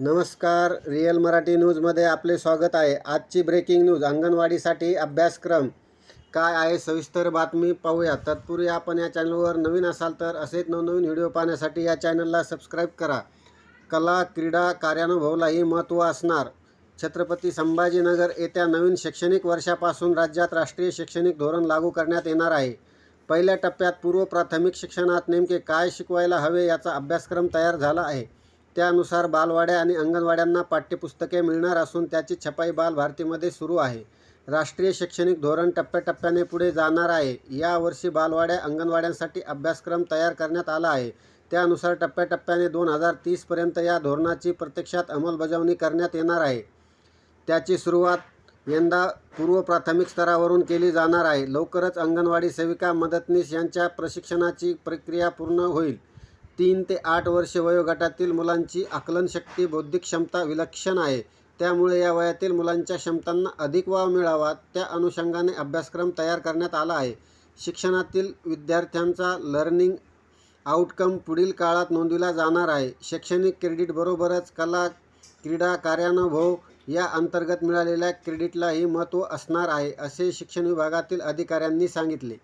नमस्कार रिअल मराठी न्यूजमध्ये आपले स्वागत आहे. आजची ब्रेकिंग न्यूज अंगणवाडीसाठी अभ्यासक्रम. काय आहे सविस्तर बातमी पाहूया. तत्पूर्वी आपण या चॅनलवर नवीन असाल तर असेच नवनवीन व्हिडिओ पाहण्यासाठी या चॅनलला सबस्क्राईब करा. कला क्रीडा कार्यानुभवलाही महत्त्व असणार. छत्रपती संभाजीनगर येत्या नवीन शैक्षणिक वर्षापासून राज्यात राष्ट्रीय शैक्षणिक धोरण लागू करण्यात येणार आहे. पहिल्या टप्प्यात पूर्व प्राथमिक शिक्षणात नेमके काय शिकवायला हवे याचा अभ्यासक्रम तयार झाला आहे. त्यानुसार बालवाड्या आणि अंगणवाड्यांना पाठ्यपुस्तके मिळणार असून त्याची छपाई बालभारतीमध्ये सुरू आहे. राष्ट्रीय शैक्षणिक धोरण टप्प्याटप्प्याने पुढे जाणार आहे. यावर्षी बालवाड्या अंगणवाड्यांसाठी अभ्यासक्रम तयार करण्यात आला आहे. त्यानुसार टप्प्याटप्प्याने दोन हजार तीसपर्यंत या धोरणाची प्रत्यक्षात अंमलबजावणी करण्यात येणार आहे. त्याची सुरुवात यंदा पूर्व प्राथमिक स्तरावरून केली जाणार आहे. लवकरच अंगणवाडी सेविका मदतनीस यांच्या प्रशिक्षणाची प्रक्रिया पूर्ण होईल. तीन ते आठ वर्षे वयोगटातील मुलांची आकलनशक्ती बौद्धिक क्षमता विलक्षण आहे. त्यामुळे या वयातील मुलांच्या क्षमतांना अधिक वाव मिळावा त्या अनुषंगाने अभ्यासक्रम तयार करण्यात आला आहे. शिक्षणातील विद्यार्थ्यांचा लर्निंग आउटकम पुढील काळात नोंदविला जाणार आहे. शैक्षणिक क्रेडिटबरोबरच कला क्रीडा कार्यानुभव या अंतर्गत मिळालेल्या क्रेडिटलाही महत्त्व असणार आहे असे शिक्षण विभागातील अधिकाऱ्यांनी सांगितले.